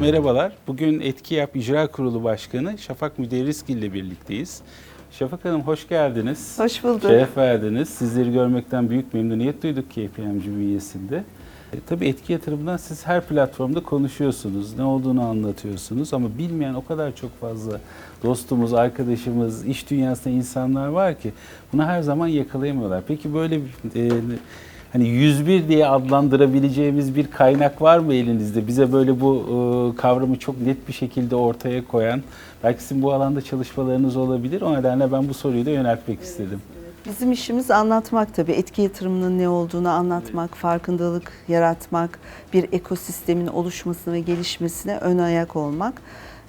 Merhabalar. Bugün Etki Yap İcra Kurulu Başkanı Şafak Müderriskil ile birlikteyiz. Şafak Hanım hoş geldiniz. Hoş bulduk. Şeref verdiniz. Sizleri görmekten büyük memnuniyet duyduk KPMG bünyesinde. E, tabii etki yatırımından siz her platformda konuşuyorsunuz. Ne olduğunu anlatıyorsunuz ama bilmeyen o kadar çok fazla dostumuz, arkadaşımız, iş dünyasında insanlar var ki bunu her zaman yakalayamıyorlar. Peki böyle bir, e, hani 101 diye adlandırabileceğimiz bir kaynak var mı elinizde? Bize böyle bu e, kavramı çok net bir şekilde ortaya koyan, belki sizin bu alanda çalışmalarınız olabilir. O nedenle ben bu soruyu da yöneltmek istedim. Bizim işimiz anlatmak tabii. Etki yatırımının ne olduğunu anlatmak, farkındalık yaratmak, bir ekosistemin oluşmasına ve gelişmesine ön ayak olmak.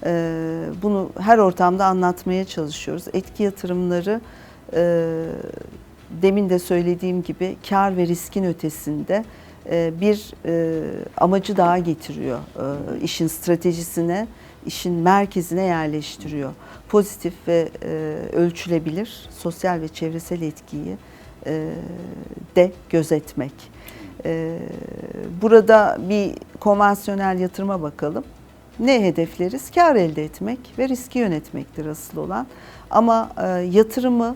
Ee, Bunu her ortamda anlatmaya çalışıyoruz. Etki yatırımları e, demin de söylediğim gibi kar ve riskin ötesinde e, bir e, amacı daha getiriyor. E, İşin stratejisine, işin merkezine yerleştiriyor. Pozitif ve ölçülebilir sosyal ve çevresel etkiyi de gözetmek. Burada bir konvansiyonel yatırıma bakalım. Ne hedefleriz? Kar elde etmek ve riski yönetmektir asıl olan. Ama yatırımı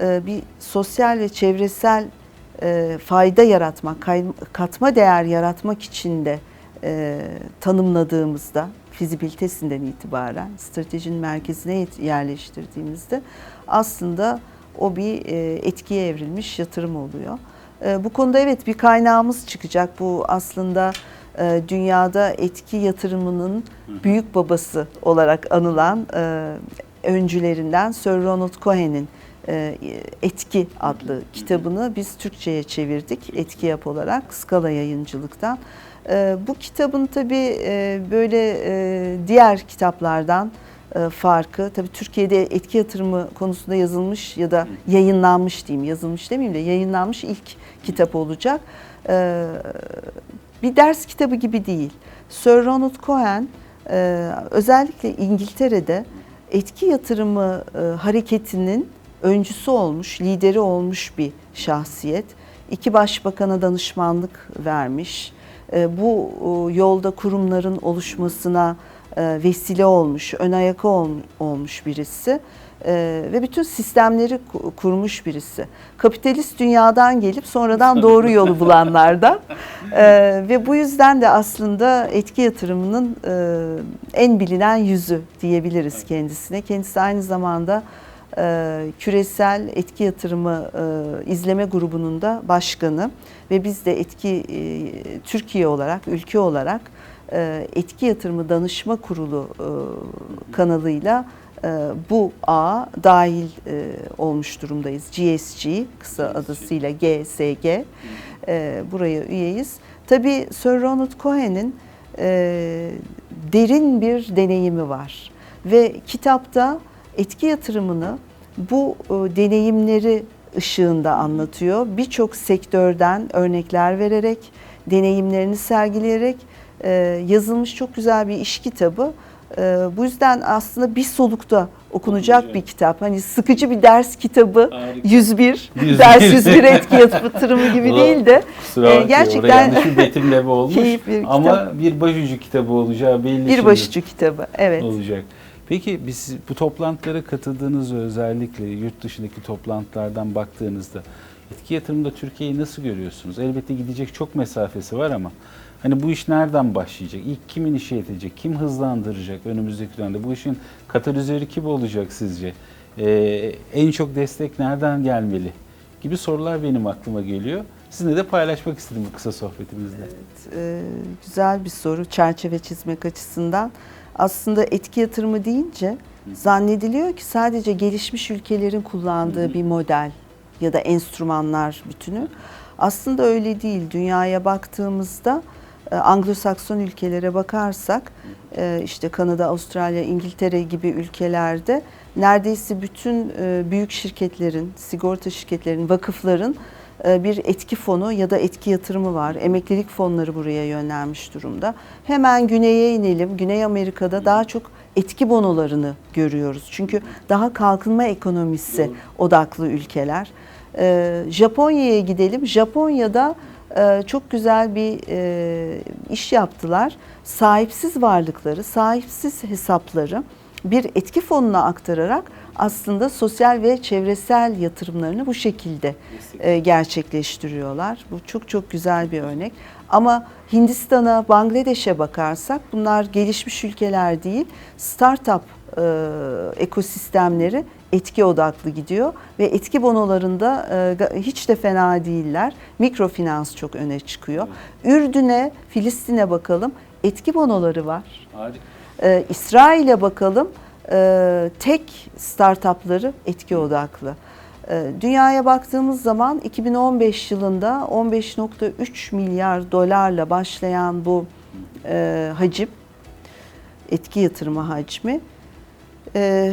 bir sosyal ve çevresel e, fayda yaratmak, katma değer yaratmak için de e, tanımladığımızda fizibilitesinden itibaren stratejinin merkezine yerleştirdiğimizde aslında o bir e, etkiye evrilmiş yatırım oluyor. E, bu konuda evet bir kaynağımız çıkacak. Bu aslında e, dünyada etki yatırımının büyük babası olarak anılan e, öncülerinden Sir Ronald Cohen'in e, Etki adlı kitabını biz Türkçe'ye çevirdik. Etki Yap olarak Skala Yayıncılık'tan. E, Bu kitabın tabii e, böyle e, diğer kitaplardan e, farkı tabii Türkiye'de etki yatırımı konusunda yazılmış ya da yayınlanmış diyeyim yazılmış demeyeyim de yayınlanmış ilk kitap olacak. E, Bir ders kitabı gibi değil. Sir Ronald Cohen e, özellikle İngiltere'de etki yatırımı e, hareketinin öncüsü olmuş, lideri olmuş bir şahsiyet. İki başbakana danışmanlık vermiş. E, Bu e, yolda kurumların oluşmasına e, vesile olmuş, ön ayakı ol- olmuş birisi. E, Ve bütün sistemleri ku- kurmuş birisi. Kapitalist dünyadan gelip sonradan doğru yolu bulanlardan. E, Ve bu yüzden de aslında etki yatırımının e, en bilinen yüzü diyebiliriz kendisine. Kendisi aynı zamanda e, küresel etki yatırımı e, izleme grubunun da başkanı ve biz de etki e, Türkiye olarak ülke olarak e, etki yatırımı danışma kurulu e, kanalıyla e, bu ağa dahil e, olmuş durumdayız. GSG kısa adısıyla GSG e, buraya üyeyiz. Tabii Sir Ronald Cohen'in e, derin bir deneyimi var ve kitapta etki yatırımını bu e, deneyimleri ışığında anlatıyor. Birçok sektörden örnekler vererek, deneyimlerini sergileyerek e, yazılmış çok güzel bir iş kitabı. E, bu yüzden aslında bir solukta okunacak bir kitap. Hani sıkıcı bir ders kitabı Harika. 101, 101. ders 101 etki yatırımı gibi Ulan, değil de e, gerçekten yanlış bir betimleme olmuş. bir Ama kitap. bir başucu kitabı olacağı belli bir şimdi başucu kitabı. Evet. olacak. Peki biz bu toplantılara katıldığınız özellikle yurt dışındaki toplantılardan baktığınızda etki yatırımında Türkiye'yi nasıl görüyorsunuz? Elbette gidecek çok mesafesi var ama hani bu iş nereden başlayacak? İlk kim inişe? Kim hızlandıracak önümüzdeki dönemde? Bu işin katalizörü kim olacak sizce? Ee, en çok destek nereden gelmeli? Gibi sorular benim aklıma geliyor. Sizinle de paylaşmak istedim bu kısa sohbetimizde. e, güzel bir soru çerçeve çizmek açısından. Aslında etki yatırımı deyince zannediliyor ki sadece gelişmiş ülkelerin kullandığı bir model ya da enstrümanlar bütünü. Aslında öyle değil. Dünyaya baktığımızda e, Anglo-Sakson ülkelere bakarsak e, işte Kanada, Avustralya, İngiltere gibi ülkelerde neredeyse bütün e, büyük şirketlerin, sigorta şirketlerinin, vakıfların bir etki fonu ya da etki yatırımı var. Emeklilik fonları buraya yönlenmiş durumda. Hemen güneye inelim. Güney Amerika'da daha çok etki bonolarını görüyoruz. Çünkü daha kalkınma ekonomisi odaklı ülkeler. E, Japonya'ya gidelim. Japonya'da e, çok güzel bir e, iş yaptılar. Sahipsiz varlıkları, sahipsiz hesapları bir etki fonuna aktararak aslında sosyal ve çevresel yatırımlarını bu şekilde e, gerçekleştiriyorlar. Bu çok çok güzel bir örnek. Ama Hindistan'a, Bangladeş'e bakarsak bunlar gelişmiş ülkeler değil, startup e, ekosistemleri etki odaklı gidiyor ve etki bonolarında e, hiç de fena değiller. Mikrofinans çok öne çıkıyor. Ürdün'e, Filistin'e bakalım etki bonoları var. Harika. Ee, İsrail'e bakalım Ee, tek startupları etki odaklı. Ee, dünyaya baktığımız zaman 2015 yılında 15.3 milyar dolarla başlayan bu e, hacim, etki yatırımı hacmi, e,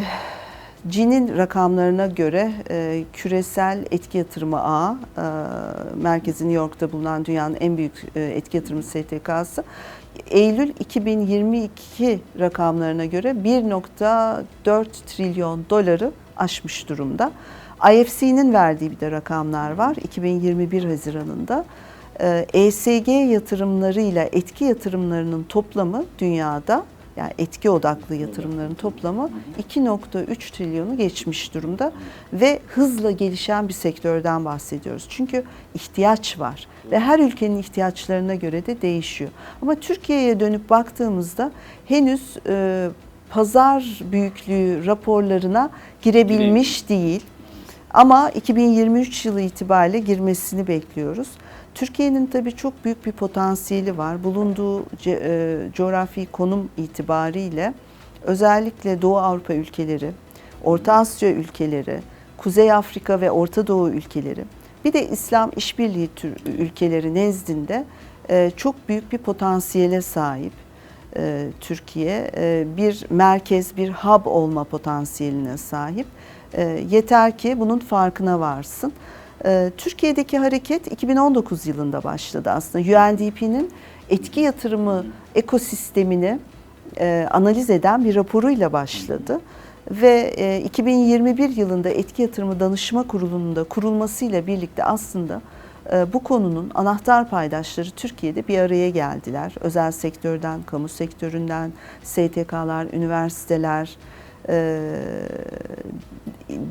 Cin'in rakamlarına göre e, küresel etki yatırımı ağı, e, merkezi New York'ta bulunan dünyanın en büyük e, etki yatırımı STK'sı, Eylül 2022 rakamlarına göre 1.4 trilyon doları aşmış durumda. IFC'nin verdiği bir de rakamlar var 2021 Haziran'ında. ESG yatırımlarıyla etki yatırımlarının toplamı dünyada yani etki odaklı yatırımların toplamı 2.3 trilyonu geçmiş durumda ve hızla gelişen bir sektörden bahsediyoruz. Çünkü ihtiyaç var ve her ülkenin ihtiyaçlarına göre de değişiyor. Ama Türkiye'ye dönüp baktığımızda henüz e, pazar büyüklüğü raporlarına girebilmiş değil. Ama 2023 yılı itibariyle girmesini bekliyoruz. Türkiye'nin tabii çok büyük bir potansiyeli var. Bulunduğu ce, e, coğrafi konum itibariyle özellikle Doğu Avrupa ülkeleri, Orta Asya ülkeleri, Kuzey Afrika ve Orta Doğu ülkeleri, bir de İslam işbirliği tür ülkeleri nezdinde e, çok büyük bir potansiyele sahip e, Türkiye. E, bir merkez, bir hub olma potansiyeline sahip. E, yeter ki bunun farkına varsın. E, Türkiye'deki hareket 2019 yılında başladı aslında. UNDP'nin etki yatırımı ekosistemini e, analiz eden bir raporuyla başladı. Ve e, 2021 yılında etki yatırımı danışma kurulunun da kurulmasıyla birlikte aslında e, bu konunun anahtar paydaşları Türkiye'de bir araya geldiler. Özel sektörden, kamu sektöründen, STK'lar, üniversiteler, e,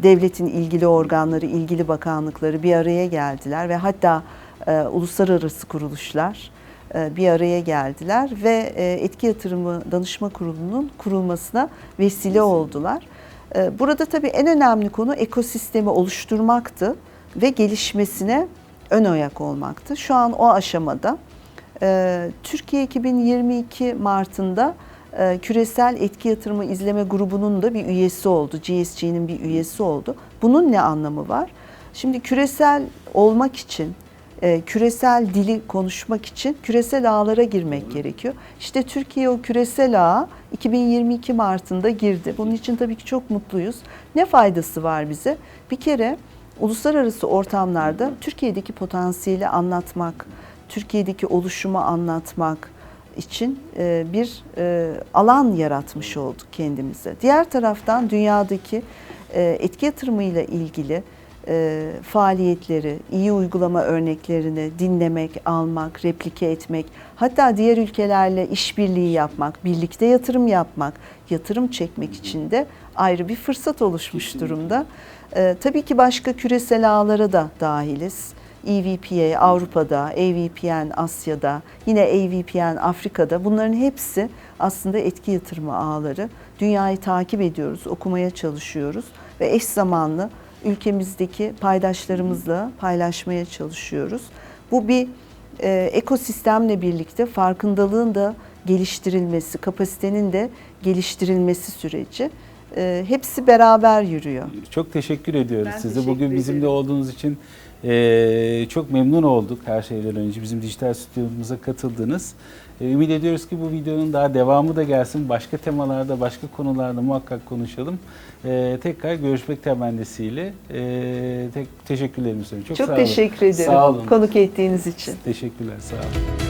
devletin ilgili organları, ilgili bakanlıkları bir araya geldiler ve hatta e, uluslararası kuruluşlar e, bir araya geldiler ve e, etki yatırımı danışma kurulunun kurulmasına vesile oldular. E, burada tabii en önemli konu ekosistemi oluşturmaktı ve gelişmesine ön ayak olmaktı. Şu an o aşamada. E, Türkiye 2022 Mart'ında e, Küresel Etki Yatırımı İzleme Grubu'nun da bir üyesi oldu. GSG'nin bir üyesi oldu. Bunun ne anlamı var? Şimdi küresel olmak için, e, küresel dili konuşmak için küresel ağlara girmek gerekiyor. İşte Türkiye o küresel ağa 2022 Mart'ında girdi. Bunun için tabii ki çok mutluyuz. Ne faydası var bize? Bir kere uluslararası ortamlarda Türkiye'deki potansiyeli anlatmak, Türkiye'deki oluşumu anlatmak için e, bir e, alan yaratmış olduk kendimize. Diğer taraftan dünyadaki e, etki yatırımıyla ilgili faaliyetleri, iyi uygulama örneklerini dinlemek, almak, replike etmek, hatta diğer ülkelerle işbirliği yapmak, birlikte yatırım yapmak, yatırım çekmek için de ayrı bir fırsat oluşmuş durumda. Tabii ki başka küresel ağlara da dahiliz. EVPA Avrupa'da, AVPN Asya'da, yine AVPN Afrika'da bunların hepsi aslında etki yatırımı ağları. Dünyayı takip ediyoruz, okumaya çalışıyoruz ve eş zamanlı ülkemizdeki paydaşlarımızla paylaşmaya çalışıyoruz. Bu bir e, ekosistemle birlikte farkındalığın da geliştirilmesi, kapasitenin de geliştirilmesi süreci. E, hepsi beraber yürüyor. Çok teşekkür ediyoruz Ben size. teşekkür Bugün bizimle ederim. olduğunuz için e, çok memnun olduk her şeyden önce. Bizim dijital stüdyomuza katıldınız. E, ümit ediyoruz ki bu videonun daha devamı da gelsin. Başka temalarda, başka konularda muhakkak konuşalım. E, tekrar görüşmek temennisiyle e, tek, teşekkürlerimi söylüyorum. Çok, Çok sağ olun. teşekkür ederim Sağ olun. konuk ettiğiniz için. Teşekkürler, sağ olun.